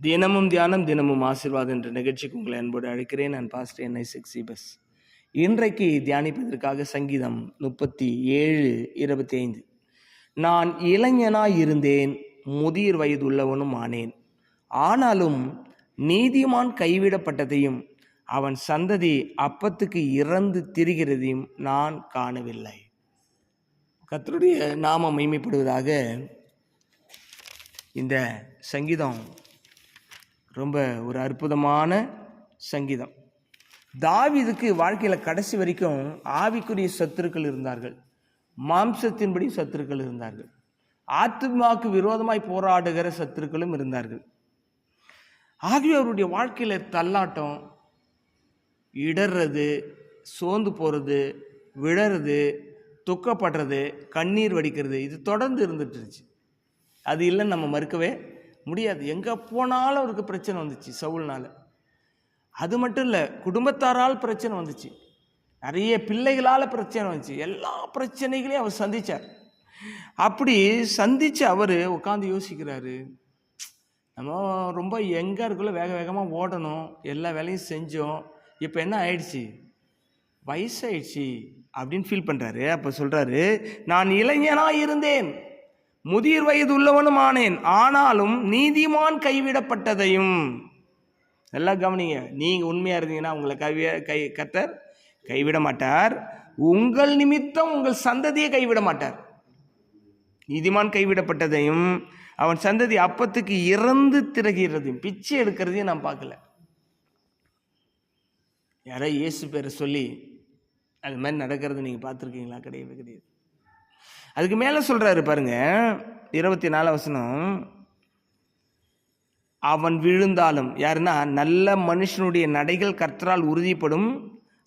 தினமும் தியானம் தினமும் ஆசீர்வாதம் என்ற நிகழ்ச்சிக்கு உங்களை அன்போடு அழைக்கிறேன். நான் பாஸ்டர் என்ஐ சிக்ஸி பஸ் இன்றைக்கு தியானிப்பதற்காக சங்கீதம் முப்பத்தி ஏழு இருபத்தி ஐந்து. நான் இளைஞனாய் இருந்தேன் முதிர் வயதுள்ளவனும் ஆனேன். ஆனாலும் நீதிமான் கைவிடப்பட்டதையும் அவன் சந்ததி அப்பத்துக்கு இறந்து திரிகிறதையும் நான் காணவில்லை. கத்தருடைய நாமம் மைமைப்படுவதாக இந்த சங்கீதம் ரொம்ப ஒரு அற்புதமான சங்கீதம். தாவிதுக்கு வாழ்க்கையில் கடைசி வரைக்கும் ஆவிக்குரிய சத்துருக்கள் இருந்தார்கள். மாம்சத்தின்படி சத்துருக்கள் இருந்தார்கள். ஆத்மாவுக்கு விரோதமாய் போராடுகிற சத்துருக்களும் இருந்தார்கள். ஆகவே அவருடைய வாழ்க்கையில் தள்ளாட்டம் இடறது சோர்ந்து போகிறது விழறது துக்கப்படுறது கண்ணீர் வடிக்கிறது இது தொடர்ந்து இருந்துட்டு இருந்துச்சு. அது இல்லைன்னு நம்ம மறுக்கவே முடியாது. எங்கே போனாலும் அவருக்கு பிரச்சனை வந்துச்சு சவுல்னால். அது மட்டும் இல்லை குடும்பத்தாரால் பிரச்சனை வந்துச்சு. நிறைய பிள்ளைகளால் பிரச்சனை வந்துச்சு. எல்லா பிரச்சனைகளையும் அவர் சந்தித்தார் அப்படி சந்தித்து அவர் உட்காந்து யோசிக்கிறாரு. நம்ம ரொம்ப எங்கே இருக்குள்ள வேக வேகமாக ஓடணும். எல்லா வேலையும் செஞ்சோம். இப்போ என்ன ஆயிடுச்சு? வயசாயிடுச்சு அப்படின்னு ஃபீல் பண்ணுறாரு அப்போ சொல்கிறாரு நான் இளைஞனாக இருந்தேன். முதிர் வயது உள்ளவனும் ஆனேன் ஆனாலும் நீதிமான் கைவிடப்பட்டதையும். நல்லா கவனிங்க. நீங்கள் உண்மையாக இருந்தீங்கன்னா உங்களை கைவிய கை கத்தர் கைவிட மாட்டார். உங்கள் நிமித்தம் உங்கள் சந்ததியை கைவிட மாட்டார். நீதிமான் கைவிடப்பட்டதையும் அவன் சந்ததி அப்பத்துக்கு இறந்து திரகிறதையும் பிச்சை எடுக்கிறதையும் நான் பார்க்கல. யாரோ இயேசு பேரை சொல்லி அது மாதிரி நடக்கிறது நீங்கள் பார்த்துருக்கீங்களா? கிடையவே கிடையாது. அதுக்கு மேலே சொல்கிறாரு பாருங்க இருபத்தி நாலு வசனம். அவன் விழுந்தாலும் யாருன்னா நல்ல மனுஷனுடைய நடைகள் கர்த்தரால் உறுதிப்படும்.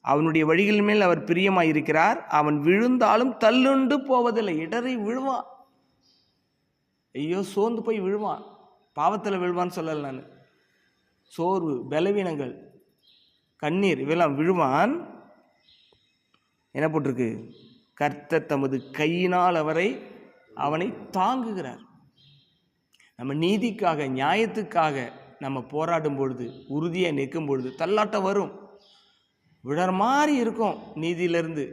அவனுடைய வழிகள் மேல் அவர் பிரியமாக இருக்கிறார் அவன் விழுந்தாலும் தள்ளுண்டு போவதில்லை. இடறி விழுவான். ஐயோ சோர்ந்து போய் விழுவான். பாவத்தில் விழுவான்னு சொல்லலை நான். சோர்வு பலவீனங்கள் கண்ணீர் இவெல்லாம் விழுவான். என்ன போட்டிருக்கு? கர்த்தர் தமது கையினால் அவரை அவனை தாங்குகிறார். நம்ம நீதிக்காக நியாயத்துக்காக நம்ம போராடும் பொழுது உறுதியாக நிற்கும் பொழுது தள்ளாட்டம் வரும். விழற மாதிரி இருக்கும் நீதியிலேருந்து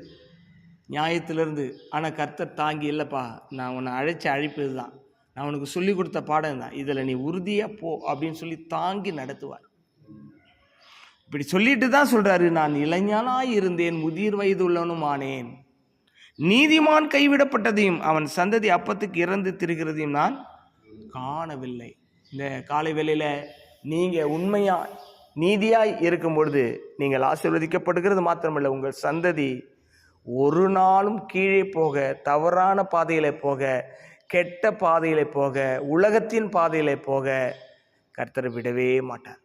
நியாயத்திலேருந்து. ஆனால் கர்த்தர் தாங்கி இல்லைப்பா நான் உன்னை அழைச்ச அழைப்பது தான் நான் உனக்கு சொல்லி கொடுத்த பாடம் தான். இதில் நீ உறுதியாக போ அப்படின்னு சொல்லி தாங்கி நடத்துவார். இப்படி சொல்லிட்டு தான் சொல்கிறாரு நான் இளைஞனாய் இருந்தேன் முதிர் வயது உள்ளவனும் ஆனேன் நீதிமான் கைவிடப்பட்டதையும் அவன் சந்ததி அப்பத்துக்கு இறந்து திரிகிறதையும் நான் காணவில்லை. இந்த காலை வேளையில் நீங்கள் உண்மையாக நீதியாய் இருக்கும் பொழுது நீங்கள் ஆசீர்வதிக்கப்படுகிறது மாத்திரமல்ல உங்கள் சந்ததி ஒரு நாளும் கீழே போக தவறான பாதையில் போக கெட்ட பாதையில் போக உலகத்தின் பாதையில் போக கர்த்தரை விடவே மாட்டார்.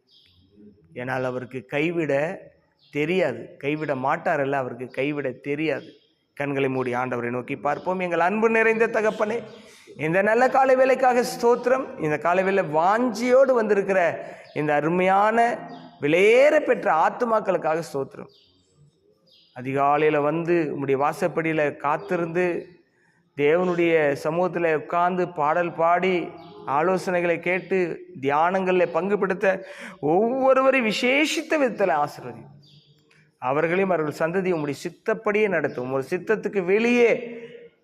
ஏன்னால் அவருக்கு கைவிட தெரியாது. கைவிட மாட்டாரல்ல அவருக்கு கைவிட தெரியாது. கண்களை மூடி ஆண்டவரை நோக்கி பார்ப்போம். எங்கள் அன்பு நிறைந்த தகப்பனே இந்த நல்ல காலை வேலைக்காக ஸ்தோத்திரம். இந்த காலை வேலை வாஞ்சியோடு வந்திருக்கிற இந்த அருமையான விலையேற பெற்ற ஆத்துமாக்களுக்காக ஸ்தோத்திரம். அதிகாலையில் வந்து உங்களுடைய வாசப்படியில் காத்திருந்து தேவனுடைய சமூகத்தில் உட்கார்ந்து பாடல் பாடி ஆலோசனைகளை கேட்டு தியானங்களில் பங்கு பெடுத்த ஒவ்வொருவரையும் விசேஷித்த விதத்தில் ஆசிர்வதி அவர்களையும் அவர்கள் சந்ததி உம்முடைய சித்தப்படியே நடத்தும். ஒரு சித்தத்துக்கு வெளியே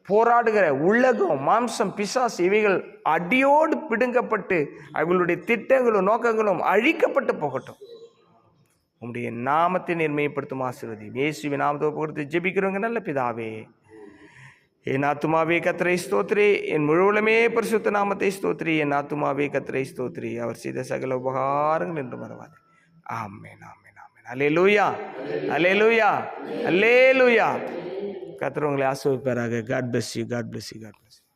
போராடுகிற உலகம் மாம்சம் பிசாஸ் இவைகள் அடியோடு பிடுங்கப்பட்டு அவர்களுடைய திட்டங்களும் நோக்கங்களும் அழிக்கப்பட்டு போகட்டும். உங்களுடைய நாமத்தை நிர்மயப்படுத்தும் ஆசிர்வதி இயேசுவின் நாமத்தை பொறுத்து ஜெபிக்கிறவங்க நல்ல பிதாவே. என் ஆத்துமாவே கத்திரை ஸ்தோத்ரி. என் முழுவலமே பரிசுத்த நாமத்தை ஸ்தோத்ரி. என் ஆத்துமாவே கத்திரை ஸ்தோத்ரி. அவர் செய்த சகல உபகாரங்கள் என்று மறவாது. ஆமே நாமே அலே லூயா அலே லூயா அல்லே லூயா கத்திரவங்களை ஆசிர்வதிப்பாராக. God bless you God bless you God bless you